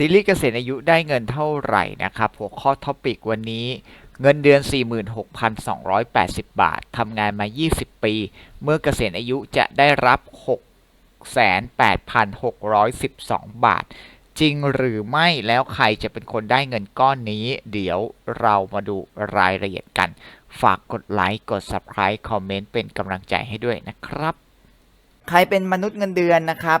ซีรีส์เกษียณอายุได้เงินเท่าไหร่นะครับหัวข้อท็อปิกวันนี้เงินเดือน 46,280 บาท ทำงานมา 20 ปี เมื่อเกษียณอายุจะได้รับ 68,612 บาท จริงหรือไม่แล้วใครจะเป็นคนได้เงินก้อนนี้ เดี๋ยวเรามาดูรายละเอียดกัน ฝากกดไลค์ กด Subscribe คอมเมนต์เป็นกำลังใจให้ด้วยนะครับ ใครเป็นมนุษย์เงินเดือนนะครับ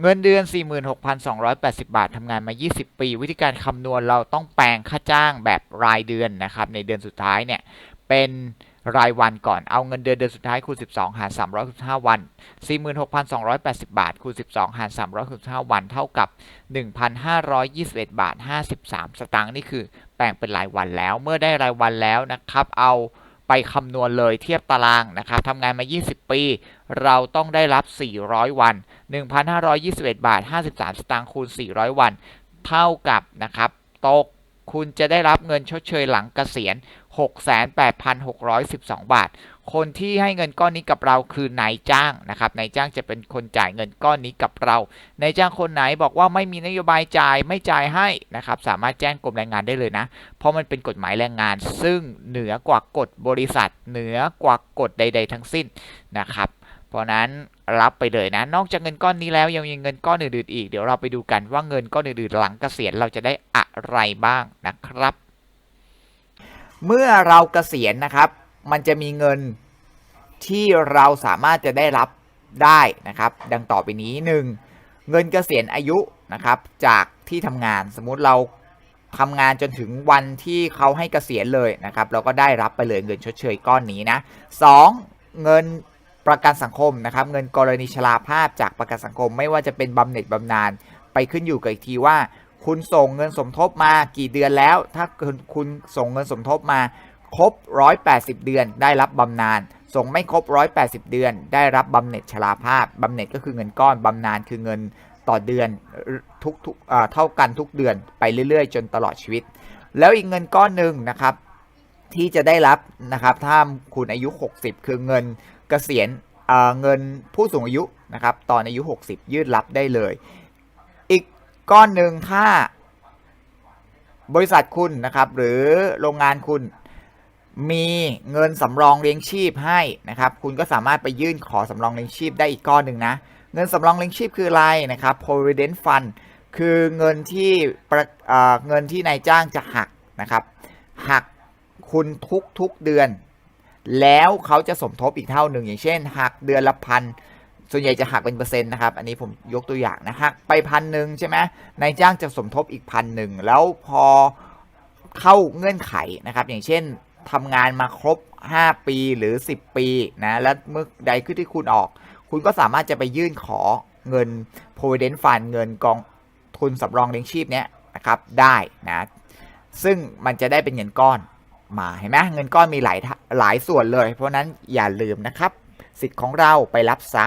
เงินเดือน 46,280 บาททำงานมา 20 ปี วิธีการคำนวณเราต้องแปลงค่าจ้างแบบรายเดือนนะครับในเดือนสุดท้ายเนี่ยเป็นรายวันก่อนเอาเงินเดือนเดือนสุดท้ายคูณ 12 หาร 365 วัน 46,280 บาทคูณ 12 หาร 365 วัน เท่ากับ 1,521 บาท 53 สตางค์นี่คือแปลงเป็นรายวันแล้วเมื่อได้รายวันแล้วนะครับ เอา ไปคำนวณเลยเทียบตารางนะครับทำงานมา 20 ปี เราต้องได้รับ 400 วัน 1,521 บาท 53 สตางค์คูณ 400 วัน เท่ากับนะครับตกคุณจะได้รับเงินชดเชยหลังเกษียณ 68,612 บาท คนที่ให้เงินก้อนนี้กับเราคือนายจ้างนะครับนายจ้างจะเป็นคนจ่ายเงินก้อนนี้กับเรานายจ้างคนไหนบอกว่าไม่มีนโยบายจ่ายไม่จ่ายให้นะครับสามารถแจ้งกรมแรงงานได้เลยนะ เพราะมันเป็นกฎหมายแรงงาน ซึ่งเหนือกว่ากฎบริษัท เหนือกว่ากฎใด ๆ ทั้งสิ้นนะครับเพราะนั้นรับไปเลยนะ นอกจากเงินก้อนนี้แล้วยังมีเงินก้อนอื่นๆอีก เดี๋ยวเราไปดูกันว่าเงินก้อนอื่นๆหลังเกษียณเราจะได้อะไรบ้างนะครับ เมื่อเราเกษียณนะครับ มันจะมีเงินที่เราสามารถจะได้รับได้นะครับ ดังต่อไปนี้ 1. เงินเกษียณอายุนะครับจากที่ทำงานสมมุติเราทำงานจนถึงวันที่เขาให้เกษียณเลยนะครับ เราก็ได้รับไปเลยเงินชดเชยก้อนนี้นะ 2. เงินประกันสังคมนะครับ เงินกรณีชราภาพจากประกันสังคม ไม่ว่าจะเป็นบำเหน็จบำนาญไปขึ้นอยู่กับอีกทีว่า คุณส่งเงินสมทบมากี่เดือนแล้ว ถ้าคุณส่งเงินสมทบมา ครบ 180 เดือนได้รับบำนาญส่งไม่ครบ 180 เดือน ได้รับบำเหน็จชราภาพบำเหน็จก็คือเงินก้อนบำนาญคือเงินต่อเดือนทุกทุกเท่ากันทุกเดือนไปเรื่อยๆ จนตลอดชีวิต แล้วอีกเงินก้อนหนึ่งนะครับที่จะได้รับนะครับถ้าคุณอายุ 60 คือเงินเกษียณเเงินผู้สูงอายุนะครับตอนอายุ 60 ยืดรับได้เลย อีกก้อนหนึ่งถ้าบริษัทคุณนะครับหรือโรงงานคุณ มีเงินสำรองเลี้ยงชีพให้นะครับ คุณก็สามารถไปยื่นขอสำรองเลี้ยงชีพได้อีกก้อนหนึ่งนะ เงินสำรองเลี้ยงชีพคืออะไรนะครับ provident fund คือเงินที่เงินที่นายจ้างจะหักนะครับ หักคุณทุกทุกเดือน แล้วเขาจะสมทบอีกเท่าหนึ่ง อย่างเช่น หักเดือนละพันส่วนใหญ่จะหักเป็นเปอร์เซ็นต์นะครับ อันนี้ผมยกตัวอย่างนะหักไปพันหนึ่งใช่ไหมนายจ้างจะสมทบอีกพันหนึ่งแล้วพอเข้าเงื่อนไขนะครับ อย่างเช่น ทำงานมาครบ 5 ปีหรือ 10 ปีนะแล้วเมื่อใดขึ้นที่คุณออก คุณก็สามารถจะไปยื่นขอเงิน provident fund เงินกองทุนสำรองเลี้ยงชีพเนี้ยนะครับได้นะซึ่งมันจะได้เป็นเงินก้อนมาเห็นไหมเงินก้อนมีหลายหลายส่วนเลย เพราะนั้นอย่าลืมนะครับ สิทธิ์ของเราไปรับซะ